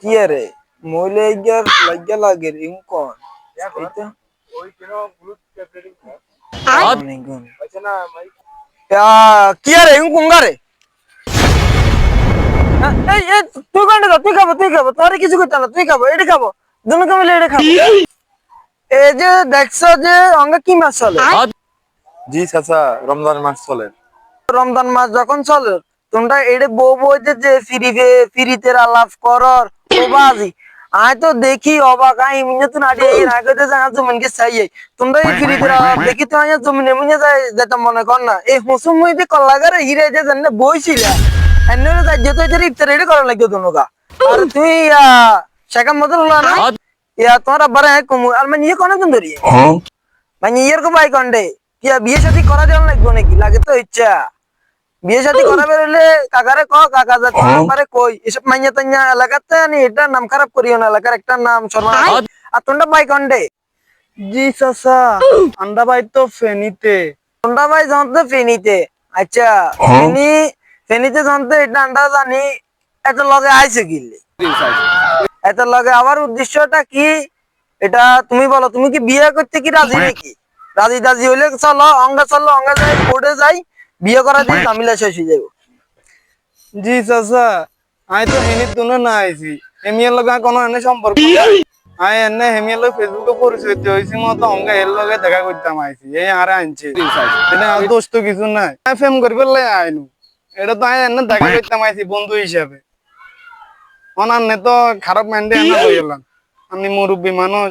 কি রে মইলে ইগার লাগিয়া লাগে রিং কোন? এইটা অনেকগুণ। আ, কি রে রিং কোন রে? এই এই তুই কোনটা তুই খাব তুই খাব। তোরে কিছু করতে না তুই খাব এটা খাব। দুনো কামিলে এটা খাব। এই যে দেখছ যে অঙ্গ কি মাছ চলে? জি চাচা রমজান মাস চলে। রমজান মাস যখন চলে তোমরা এটা বউ বইতে যে ফিরিবে ফিরিতে আলাপ করর ও বাজি। আয় তো দেখি অবাক আই মিনে তো নাড়ি এই কইতে জানা জমিন কে চাই তোমরা এই ফিরিতে আলাপ দেখি তো আয় জমিন মিনে যায় যেটা মনে কর না। এই হুসুম মইতে কল্লাগারে হিরে যে জানে বইছিল। এনে যাই যেত এদের ইফতার এটা করা লাগবে তোমরা আর তুই শেখার মতো হলো না? ইয়া তোমার আব্বারে কমু আর মানে ইয়ে কোন ধরি মানে ইয়ের কো বাই কন্ডে কি বিয়ে শাদী করা দেওয়া লাগবে নাকি? লাগে তো ইচ্ছা। বিয়ে শাদী করা বেরোলে কাকারে ক কাকা যাতে আমারে কই। এসব মাইয়া তাইয়া এলাকাতে আনি এটা নাম খারাপ করিও না এলাকার একটা নাম শর্মা। আর তোমরা বাই কন্ডে জি চাচা আন্ডা বাই তো ফেনিতে। জানতে ফেনিতে। আচ্ছা ফেনি ফেনিতে জানতে এটা আন্ডা জানি এত লগে আইছে গিলে এত লগে আমার উদ্দেশ্যটা কি? এটা তুমি বলো তুমি কি বিয়ে করতে কি রাজি নাকি? রাজি দাজি হইলে চলো অঙ্গা চলো অঙ্গা যাই কোর্টে যাই বিয়ে করা দিয়ে জামিলা শেষ হয়ে যাব। জি চাচা আই তো হেনি তুনে না আইছি। হেমিয়ার লগে কোনো এনে সম্পর্ক নাই। আই এনে হেমিয়ার লগে ফেসবুকে পরিচয় হইছি মতো অঙ্গে এর লগে দেখা করতাম আইছি। এই আরে আনছে। এটা আর দোষ তো কিছু নাই। আই ফেম করি পেলে আইনু। এটা তো আই এনে দেখা করতাম আইছি বন্ধু হিসাবে। অনান্নে তো খারাপ মাইন্ডে এনে হয়ে গেলাম আমি মুরব্বী মানুষ।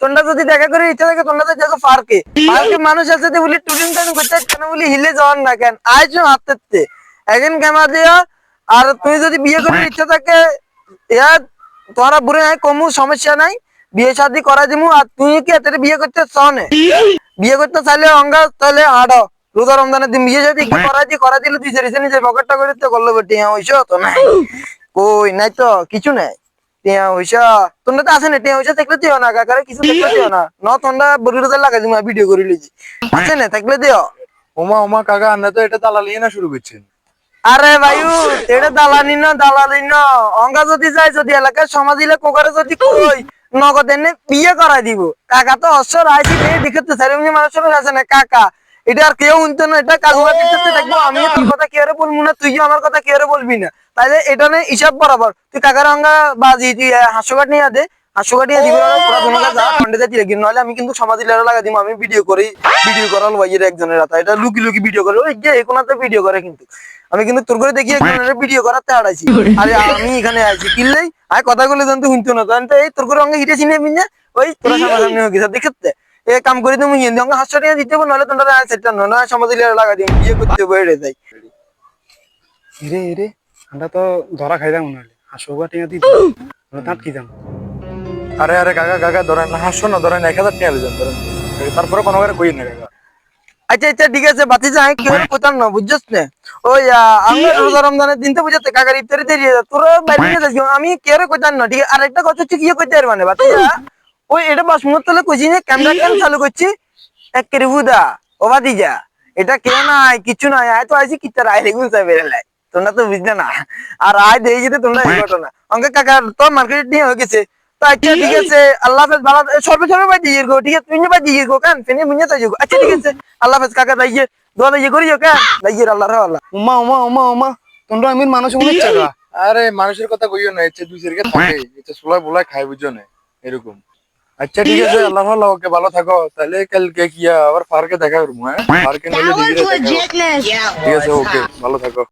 তোমরা যদি দেখা করে ইচ্ছা থাকে তোমরা দেখো পার্কে। পার্কে মানুষ আছে যে বলি টুরিং টাইম করতে কেন বলি হিলে যাওয়ার না কেন? আইছো হাততে এখন ক্যামেরা দিয়া আর তুমি যদি বিয়ে করার ইচ্ছা থাকে ইয়ার তোরা বুড়ে নাই কমু সমস্যা নাই। বিয়ে শাদি করা দিমু আর তুই কি এত বিয়ে করতে চাও বিয়ে করতে চাইলে অঙ্গা তাহলে আড়ো রোজা রমজানের দিন বিয়ে যদি কি করা দি করা দিলে তুই নিজের পকেটটা করে তো করল টিয়া হইছো তো নাই। কই নাই তো কিছু নাই। টিয়া হইছো তোমরা তো আছে না? টিয়া হইছো থাকলে দিও না কাকারে কিছু থাকলে দিও না। ন তোমরা বড়ি লাগা দিমু ভিডিও করে লিজি আছে না? থাকলে দিও ওমা ওমা কাকা তো এটা তালালি না শুরু করছেন আরে ভাইউ এটা দালানি না দালালি না। অঙ্গা যদি যায় যদি এলাকার সমাজ দিলে কোকারে যদি কই নগদ এনে বিয়ে করাই দিব। কাকা তো অশ্বর আইসি মেয়ে দেখতে সেরেমনি মানুষের আছে না? কাকা এটা আর কেউ শুনতো না? এটা কাকুয়া দেখতে দেখব আমি তোর কথা কি আরে বলব না? তুই আমার কথা কি আরে বলবি না? তাইলে এটা নে হিসাব বরাবর। তুই কাকার অঙ্গা বাজি তুই নিয়ে দে। নিয়ে দিবি নইলে আমি কিন্তু সমাজ লাগা দিব আমি ভিডিও করি ভিডিও করাল ভাইয়ের একজনের। রাতা এটা লুকি লুকি ভিডিও করে। ওই যে এখনাতে ভিডিও করে কিন্তু। আমি কিন্তু তোর করে দেখি একজনের ভিডিও করাতে আড়াইছি। আরে আমি এখানে আইছি কিনলেই আয় কথা বলে জানতে শুনতো না। জানতে এই তোর করে অঙ্গে হিটে চিনে মিনে ওই তোরা হয়ে দেখতে এ কাম করে তুমি হিন্দি অঙ্গে হাস্য নিয়ে দিতে হবে নাহলে তোমরা সেটা না সমাজ লাগা বিয়ে করতে হবে যাই। রে রে। আমরা তো ধরা খাইলাম মনে হলে হাসো টিয়া দিত তাঁত কি যাম? আরে আরে কাকা কাকা ধরেন না হাসো না ধরেন এক হাজার টাকা লিজান ধরেন। তারপরে কোনো করে কই না কাকা আচ্ছা আচ্ছা ঠিক আছে বাতি যাই কোথাও না বুঝছস না ওই আমরা রোজা রমজানের দিন তো বুঝতে কাকার ইফতারি দেরি তোরা বাইরে নিয়ে যাস আমি কে রে কোথাও না? ঠিক আর একটা কথা হচ্ছে কি করতে পারবে মানে বাতি ওই এটা বাস মুহূর্ত তলে কইছি না? ক্যামেরা কেন চালু করছি এক কেরে হুদা ও বাতি যা। এটা কেউ নাই কিছু নাই আয় তো আইছি কি আয় রেগুন বেরোলাই তোমরা তো বুঝলে না। আর আয় দেখে যেতে তোমরা এই ঘটনা। অঙ্কে কাকা তো মার্কেট নিয়ে হয়ে গেছে। তো আচ্ছা ঠিক আছে আল্লাহ হাফেজ ভালো সর্বে সর্বে বাই দিয়ে ঠিক আছে তুই বাই দিয়ে গো কান? ফেনে মুഞ്ഞে তাই আচ্ছা ঠিক আছে আল্লাহ হাফেজ কাকা দাইয়ে দোয়া দাইয়ে করিও কান? দাইয়ে আল্লাহ রে আল্লাহ। উমা উমা উমা উমা তোমরা আমি মানুষ মনে আরে মানুষের কথা কইও না ইচ্ছে দুই সেরকে থাকে। ইচ্ছে সোলাই বোলাই খাই না এরকম। আচ্ছা ঠিক আছে আল্লাহ ভালো ওকে ভালো থাকো। তাহলে কালকে কি আবার পার্কে দেখা করব হ্যাঁ? নিলে legitness. ঠিক আছে ওকে ভালো থাকো।